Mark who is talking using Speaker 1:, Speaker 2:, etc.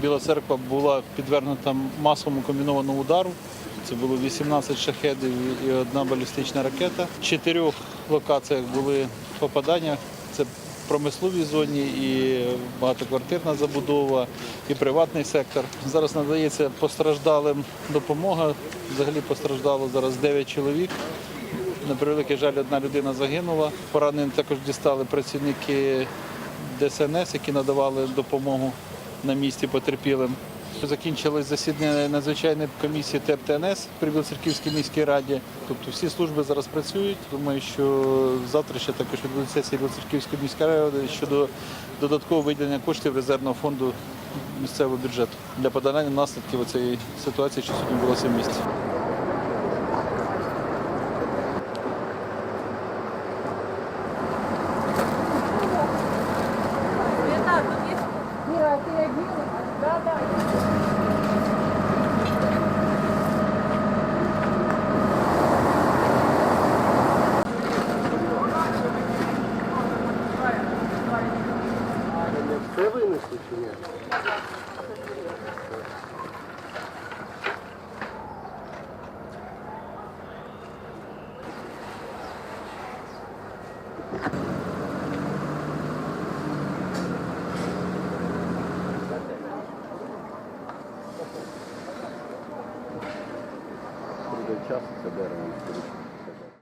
Speaker 1: Біла церква була підвергнута масовому комбінованому удару. Це було 18 шахедів і одна балістична ракета. В чотирьох локаціях були попадання. Це промисловій зоні, і багатоквартирна забудова, і приватний сектор. Зараз надається постраждалим допомога. Взагалі постраждало зараз 9 чоловік. На превеликий жаль, одна людина загинула. Поранені також дістали працівники ДСНС, які надавали допомогу на місці потерпілим. Закінчилось засідання надзвичайної комісії ТЕП ТНС при Білоцерківській міській раді. Тобто всі служби зараз працюють. Думаю, що завтра ще також відбудеться сесія Білоцерківської міської ради щодо додаткового виділення коштів резервного фонду місцевого бюджету для подолання наслідків цієї ситуації, що сьогодні було в місті.
Speaker 2: Це винесли чи ні? Прийде час це дерево.